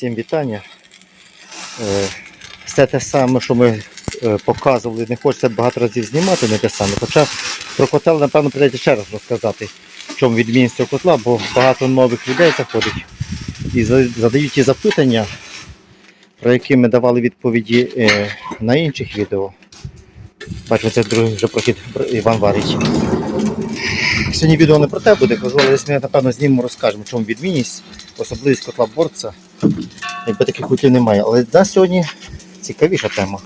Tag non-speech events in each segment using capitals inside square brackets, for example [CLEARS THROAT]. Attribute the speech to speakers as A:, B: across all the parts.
A: Всім вітання. Е, Все те саме, що ми е, показували, не хочеться багато разів знімати, не те саме. Хоча про котел, напевно, прийдеться ще раз розказати, в чому відмінність цього котла, бо багато нових людей заходить і задають ті запитання, про які ми давали відповіді е, на інших відео. Бачимо, це другий вже прохід Іван Варич. Сьогодні відео не про те буде, але ми, напевно, знімемо, розкажемо, в чому відмінність, особливість котла борця. Якби таких котлів немає. Але на сьогодні цікавіша тема.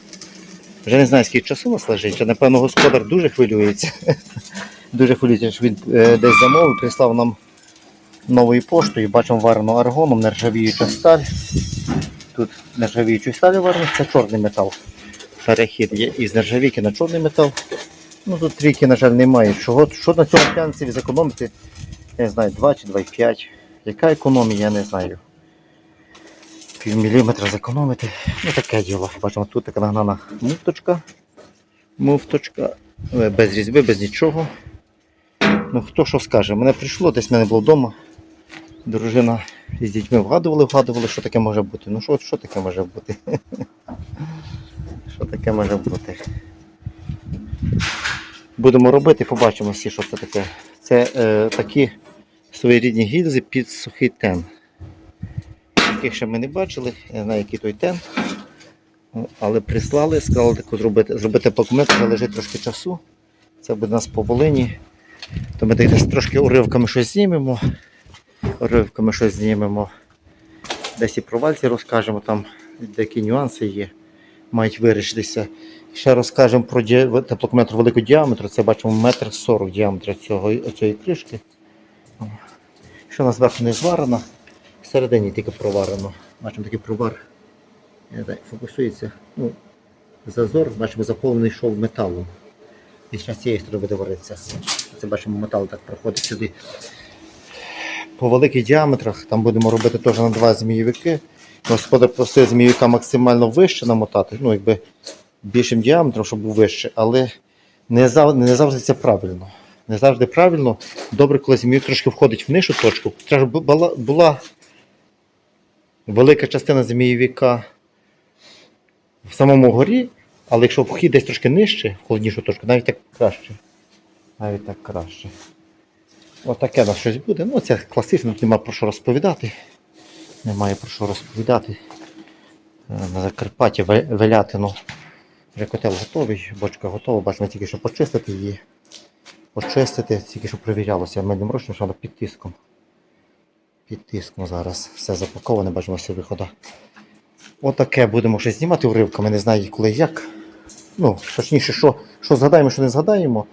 A: Вже не знаю, скільки часу у нас лежить, а напевно господар дуже хвилюється. [LAUGHS] дуже хвилюється, що він е, десь замовив, прислав нам новою поштою. Бачимо варену аргоном, нержавіюча сталь. Тут нержавіючу сталь варено, це чорний метал. Перехід є із нержавійки на чорний метал. Ну тут трійки, на жаль, немає. Чого, що на цьому глянцеві зекономити? Я не знаю, 2 чи 2,5. Яка економія, я не знаю. Пів міліметра зекономити. Ну таке діло. Бачимо, тут така нагнана муфточка. Муфточка. е, Без різьби, без нічого. Ну хто що скаже? Мене прийшло, десь мене було вдома. Дружина із дітьми вгадували, вгадували, що таке може бути. Ну що, що таке може бути? Що таке може бути? Будемо робити, побачимо всі, що це таке. Це е, такі своєрідні гільзи під сухий тен. Таких ще ми не бачили, я знаю, який той тен. Ну, Але прислали, сказали таку зробити, зробити плакмет, вже лежить трошки часу. Це буде у нас по Волині. То ми десь трошки уривками щось знімемо. Уривками щось знімемо. Десь і про вальці розкажемо, там деякі нюанси є, мають вирішитися. Ще розкажемо про ді- теплокометр великого діаметру. Це бачимо метр сорок діаметра цього, цієї кришки. Що у нас зверху не зварено, всередині тільки проварено. Бачимо такий провар. Не знаю, фокусується. Ну, зазор, бачимо, заповнений шов металом. І ще з цієї сторони буде варитися. Це бачимо, метал так проходить сюди. По великих діаметрах там будемо робити теж на два змійовики. Господар просив змійовика максимально вище намотати. Ну, якби більшим діаметром, щоб був вище, але не завжди, не завжди це правильно. Не завжди правильно. Добре, коли змійовик трошки входить в нижчу точку. Треба, була, була велика частина змійовика в самому горі, але якщо вхід десь трошки нижче, в холоднішу точку, навіть так краще. Навіть так краще. Отаке у нас щось буде. Ну, це класично, тут нема про що розповідати. Немає про що розповідати. Е, На Закарпатті велятину. Котел готовий, бочка готова, бачимо тільки що почистити її. Почистити, тільки що перевірялося медним ручним, що вона під тиском. Під тиском зараз. Все запаковане, бачимо всі виходи. Отаке будемо ще знімати уривками, не знаю коли як. Ну, точніше, що, що згадаємо, що не згадаємо.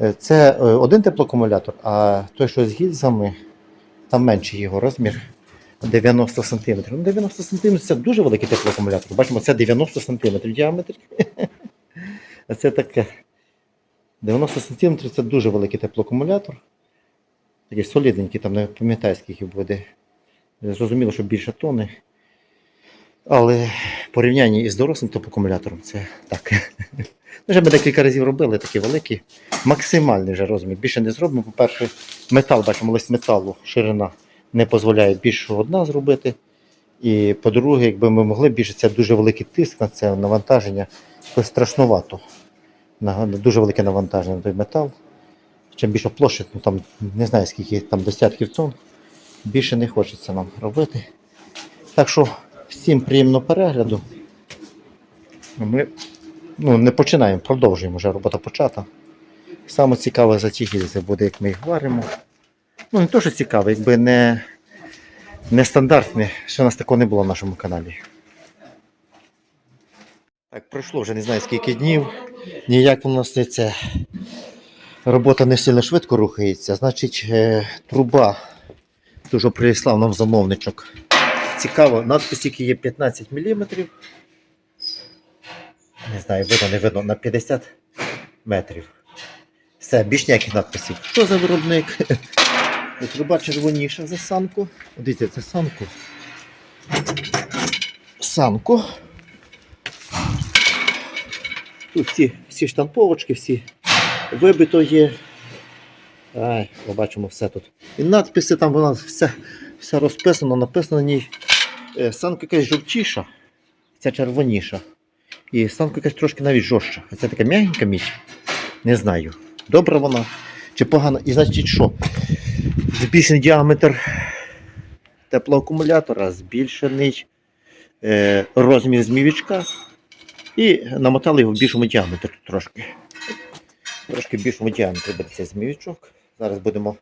A: Е, Це е, один теплоакумулятор, а той, що з гільзами, там менший його розмір. 90 см. Ну, 90 см це дуже великий теплоакумулятор. Бачимо, це 90 см в діаметрі. [LAUGHS] А це таке. 90 см це дуже великий теплоакумулятор. Такий солідненький, там не пам'ятаю, скільки буде. Зрозуміло, що більше тони. Але в порівнянні із дорослим теплоакумулятором це так. [LAUGHS] Вже ми декілька разів робили такі великі. Максимальний вже розмір. Більше не зробимо. По-перше, метал, бачимо, лист металу, ширина не дозволяє більше одна зробити. І по-друге, якби ми могли більше, це дуже великий тиск на це навантаження, якось страшнувато. Дуже велике навантаження на той метал. Чим більше площадь, ну там не знаю скільки там десятків тонн, більше не хочеться нам робити. Так що всім приємного перегляду. Ми ну, не починаємо, продовжуємо вже робота почата. Саме цікаве за буде, як ми їх варимо. Ну, не то, що цікаве, якби не, не стандартне, у нас такого не було в нашому каналі. Так, пройшло вже не знаю скільки днів. Ніяк нас це. Робота не сильно швидко рухається. Значить, е, труба дуже прислав нам замовничок. Цікаво, надпис тільки є 15 мм. Не знаю, видно, не видно, на 50 метрів. Все, більш ніяких надписів. Що за виробник? [LAUGHS] Труба червоніша за санку. Дивіться, це санку. Санку. Тут всі, всі штамповочки, всі вибито є. Ай, побачимо все тут. І надписи там вона все, все розписано, написано на ній. Е, Санка якась жовтіша, ця червоніша. І санка якась трошки навіть жорстча. А це така м'ягенька міч. Не знаю. Добра вона чи погана. І значить що? Збільшений діаметр теплоакумулятора, збільшений е, розмір змівічка. І намотали його в більшому діаметрі трошки. Трошки в більшому діаметрі буде цей. Зараз будемо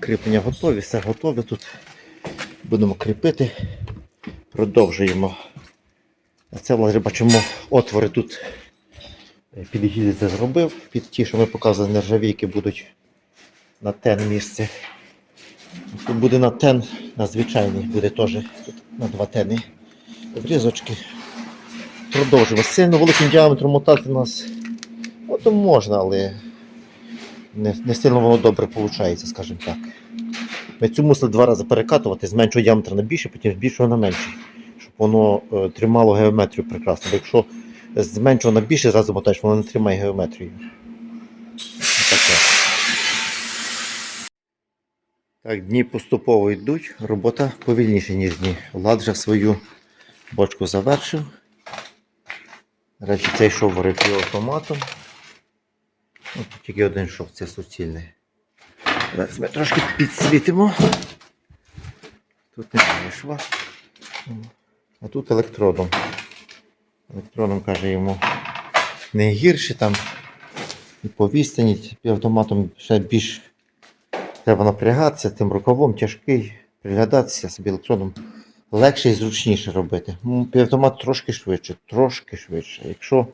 A: кріплення готові, все готове тут. Будемо кріпити, продовжуємо. Це власне бачимо отвори тут е, під зробив, під ті, що ми показували, нержавійки будуть на тен місце. Тут буде на тен, на звичайний, буде теж тут на два тени. Обрізочки. Продовжуємо. Сильно великим діаметром мотати нас. Ну, то можна, але не, не сильно воно добре виходить, скажімо так. Ми цю мусили два рази перекатувати з діаметра на більше, потім з на менший. Щоб воно е, тримало геометрію прекрасно. Бо якщо з на більше зразу мотаєш, воно не тримає геометрію. Отаке. Так, дні поступово йдуть, робота повільніше, ніж дні. Влад вже свою бочку завершив. Речі, цей шов варив автоматом. Ну, тут тільки один шов, це суцільний. Зараз ми трошки підсвітимо. Тут немає шва. А тут електродом. Електродом каже йому не гірше там. І по відстані автоматом ще більш треба напрягатися, тим рукавом тяжкий, приглядатися собі електродом легше і зручніше робити. Ну, Півавтомат трошки швидше, трошки швидше. Якщо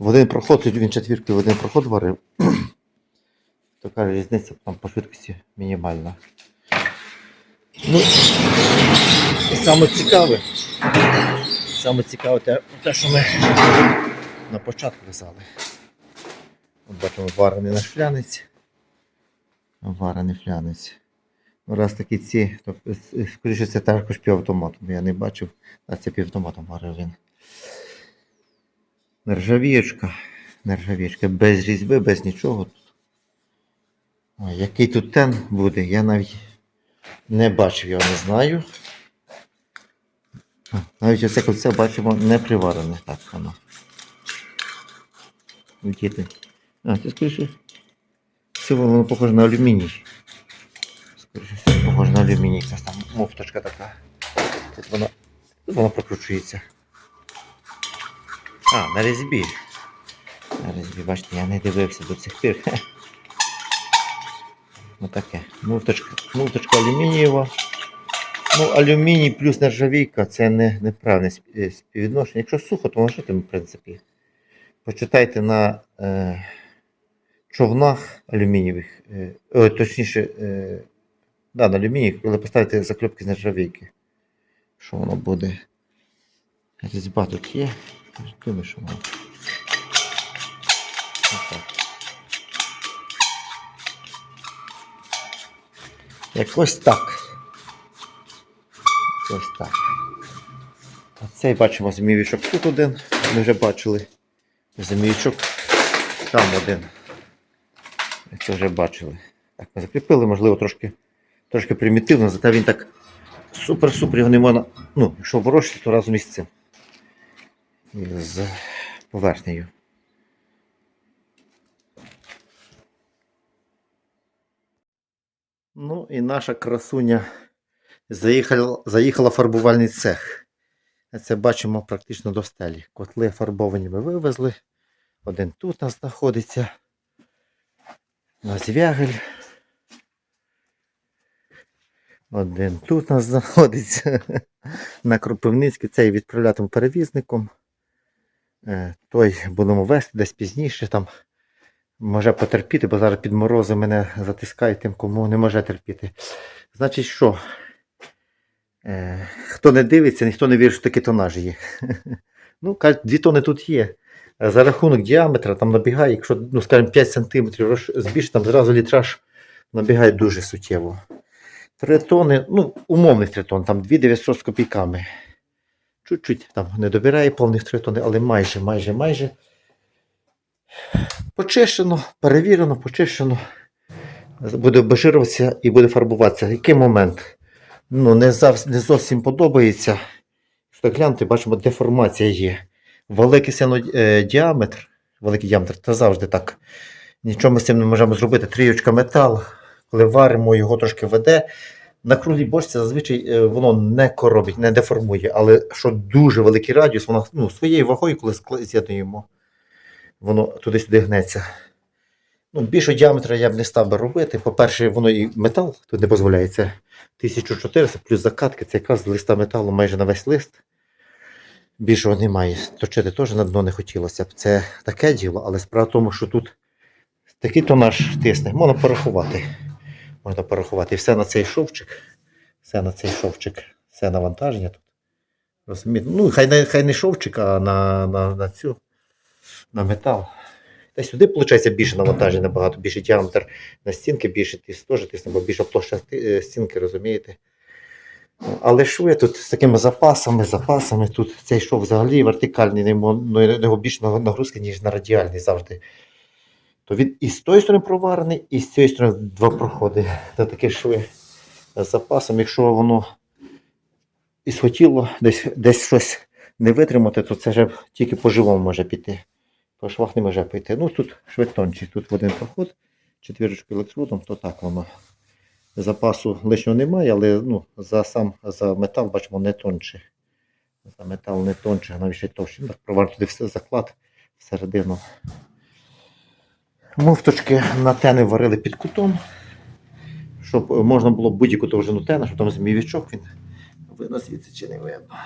A: в один проход, він четвірки в один проход варив, [CLEARS THROAT] то каже, різниця там по швидкості мінімальна. Ну, саме цікаве, саме цікаве те, те, що ми на початку казали. Бачимо варений наш флянець. Варений флянець. Ну, раз такі ці, то е, скоріше це також півавтоматом. Я не бачив, а це півавтоматом варив він. Нержавієчка. Нержавієчка. Без різьби, без нічого. А який тут тен буде, я навіть не бачив, я не знаю. Навіть оце кольце бачимо не приварене. Так воно. Діти. А, це скоріше. Це воно похоже на алюміній. Скоріше всього, похоже на алюміній. Якась там муфточка така. Тут вона, тут вона прокручується. А, на різьбі. На різьбі, бачите, я не дивився до цих пір. [LAUGHS] Отаке. Муфточка, муфточка алюмінієва. Ну, алюміній плюс нержавійка це не, неправильне е, співвідношення. Якщо сухо, то можете, в принципі. Почитайте на е, човнах алюмінієвих, е, точніше, е, да, на алюмінії, коли поставите закльопки з нержавійки. Що воно буде? Різьба тут є. Думаю, що воно. Якось так. Ось так. А цей бачимо зміючок тут один. Ми вже бачили. Зміючок там один. Це вже бачили. Так, ми закріпили, можливо, трошки, трошки примітивно, зате він так супер-супер його не можна. Ну, якщо ворожити, то разом із цим. З поверхнею. Ну і наша красуня заїхала, заїхала фарбувальний цех. Це бачимо практично до стелі. Котли фарбовані ми вивезли. Один тут у нас знаходиться. На звягель. Один тут у нас знаходиться. [LAUGHS] На Кропивницький цей відправлятим перевізником. Е, Той будемо вести десь пізніше. Там може потерпіти, бо зараз під морози мене затискає тим, кому не може терпіти. Значить, що? Е, Хто не дивиться, ніхто не вірить, що такі тонажі є. [LAUGHS] Ну, кажуть, дві тони тут є. За рахунок діаметра там набігає, якщо, ну, скажімо, 5 см збільшити, там зразу літраж набігає дуже суттєво. 3 тони, ну, умовних 3 тонн, там 2900 з копійками. Чуть-чуть там не добирає повних 3 тони, але майже, майже, майже. Почищено, перевірено, почищено. Буде обезжирюватися і буде фарбуватися. Який момент? Ну, не, завс- не зовсім подобається. Так гляньте, бачимо, деформація є. Великий е, діаметр, великий діаметр, це завжди так. Нічого ми з цим не можемо зробити. Трієчка метал, коли варимо, його трошки веде. На круглій бочці зазвичай е, воно не коробить, не деформує, але що дуже великий радіус, воно ну, своєю вагою, коли з'єднуємо, воно туди-сюди гнеться. Ну, більшого діаметра я б не став би робити. По-перше, воно і метал тут не дозволяється. 1400 плюс закатки, це якраз з листа металу майже на весь лист. Більшого немає. Точити теж на дно не хотілося б. Це таке діло, але справа в тому, що тут такий тонаж тисне. Можна порахувати. Можна порахувати. І все на цей шовчик. Все на цей шовчик. Все навантаження тут. Розумієте? Ну, хай не, хай не шовчик, а на, на, на цю, на метал. Та сюди, виходить, більше навантаження, набагато більше діаметр на стінки, більше тис, теж бо більша площа е, стінки, розумієте? Але шви тут з такими запасами, запасами, тут цей шов взагалі вертикальний, ну, нього більше нагрузки, ніж на радіальний завжди. То він і з тої сторони проварений, і з цієї сторони два проходи. Це такі шви з запасом. Якщо воно і схотіло десь, десь щось не витримати, то це вже тільки по живому може піти. По швах не може піти. Ну тут шви тонші, тут в один проход, четвірочку електродом, то так воно. Запасу лишнього немає, але ну, за сам за метал бачимо не тонче. За метал не тонче, навіть ще товще. Провар туди все заклад всередину. Муфточки на тени варили під кутом, щоб можна було будь-яку довжину тена, щоб там змійвічок він видно звідси чи не видно.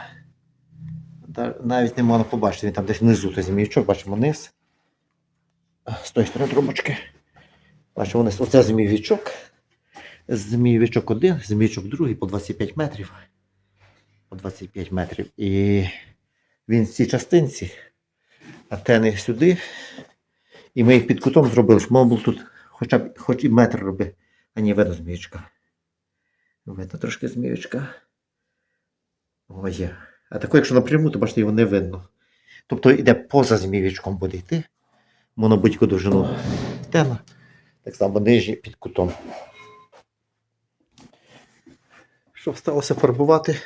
A: Навіть не можна побачити, він там десь внизу той змійвічок, бачимо низ. З тої сторони трубочки. Бачимо вниз. Оце змійвічок. Змійвичок один, змійвичок другий по 25 метрів. По 25 метрів. І він в цій частинці, а тени сюди. І ми їх під кутом зробили, щоб можна було тут хоча б хоч і метр роби. А ні, видно зміючка. Видно трошки зміючка. О, є. А тако, якщо напряму, то бачите, його не видно. Тобто йде поза зміючком буде йти. Воно будь-яку довжину тена. Так само нижній під кутом. Щоб сталося фарбувати.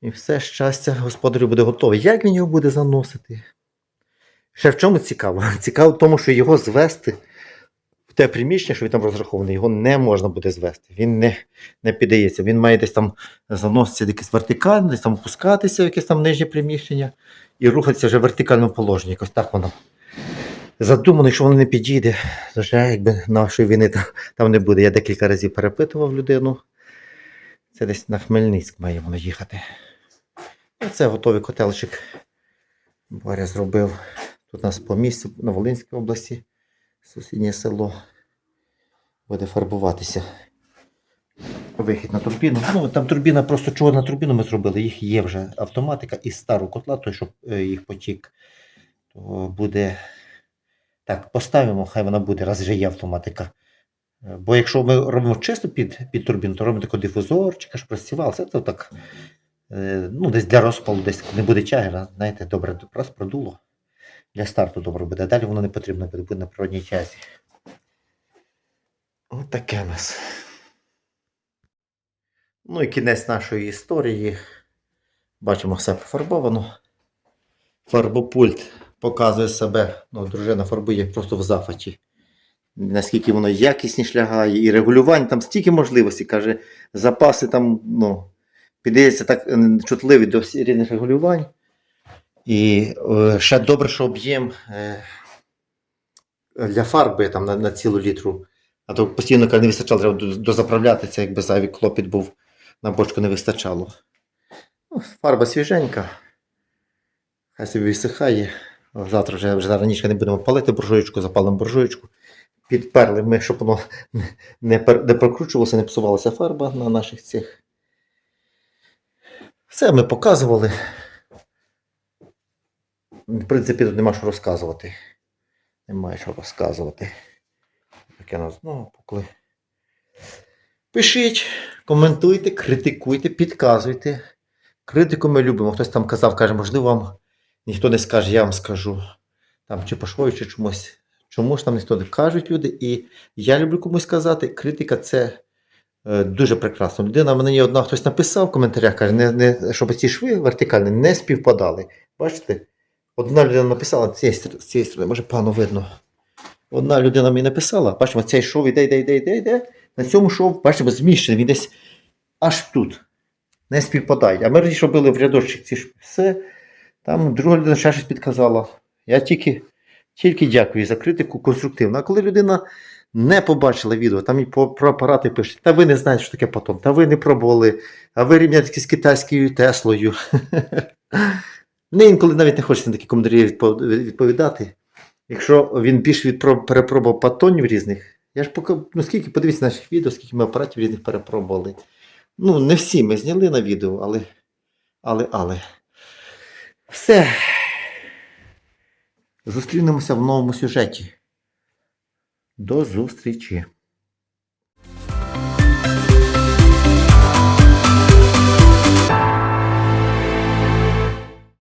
A: І все щастя господарю буде готове. Як він його буде заносити? Ще в чому цікаво? [LAUGHS] Цікаво в тому, що його звести в те приміщення, що він там розрахований, його не можна буде звести. Він не, не піддається. Він має десь там заноситися якийсь вертикально, десь там опускатися в якесь там нижнє приміщення і рухатися вже в вертикальному положенні. Якось так воно задумано, якщо воно не підійде, то вже якби нашої війни там, там не буде. Я декілька разів перепитував людину. Це десь на Хмельницьк має воно їхати. Оце готовий котелчик. Боря зробив. Тут у нас по місцю на Волинській області, сусіднє село. Буде фарбуватися. Вихід на турбіну. Ну, там турбіна, просто чого на турбіну ми зробили, їх є вже автоматика із старого котла, той, щоб е, їх потік, то буде. Так, поставимо, хай вона буде, раз вже є автоматика. Е, Бо якщо ми робимо чисто під, під турбіну, то робимо такий дифузорчик, аж просівав, це то так. е, Ну, десь для розпалу, десь не буде тяги, знаєте, добре раз продуло. Для старту добре буде. Далі воно не потрібно буде, на природній тязі. Ось таке нас. Ну і кінець нашої історії. Бачимо, все пофарбовано. Фарбопульт показує себе. Ну, дружина фарбує просто в захваті. Наскільки воно якісніше лягає, і регулювання, там стільки можливостей, каже, запаси там, ну, піддається так чутливі до різних регулювань. І е, ще добре, що об'єм е, для фарби там, на, на цілу літру. А то постійно не вистачало, треба до- дозаправляти, це якби зайвий клопіт був, на бочку не вистачало. Ну, фарба свіженька. Хай собі висихає. Завтра вже, вже раніше не будемо палити буржуєчку, запалимо буржуєчку. Підперли ми, щоб воно не, пер- не прокручувалося, не псувалася фарба на наших цих. Все ми показували. В принципі, тут нема що розказувати. Немає що розказувати. Таке нас знову покли. Пишіть, коментуйте, критикуйте, підказуйте. Критику ми любимо. Хтось там казав, каже, можливо, вам ніхто не скаже, я вам скажу. Там чи по швою, чи чомусь. Чому ж там ніхто не кажуть люди? І я люблю комусь казати, критика це Е, Дуже прекрасно. Людина мені одна хтось написав в коментарях, каже, не, не, щоб ці шви вертикальні не співпадали. Бачите? Одна людина написала з цієї, з цієї сторони, може погано видно. Одна людина мені написала, бачимо, цей шов іде, йде, йде, йде, йде. На цьому шов, бачимо, зміщений, він десь аж тут. Не співпадають. А ми раніше робили в рядочок ці. Все. Там друга людина ще щось підказала. Я тільки, тільки дякую за критику конструктивно. А коли людина не побачила відео, там і про апарати пишуть, та ви не знаєте, що таке потом, та ви не пробували, а ви рівняєте з китайською Теслою. [LAUGHS] Мені інколи навіть не хочеться на такі коментарі відповідати. Якщо він більш відпро- перепробував патонів різних, я ж поки, ну скільки, подивіться наших відео, скільки ми апаратів різних перепробували. Ну, не всі ми зняли на відео, але. Але, але. Все. Зустрінемося в новому сюжеті. До зустрічі!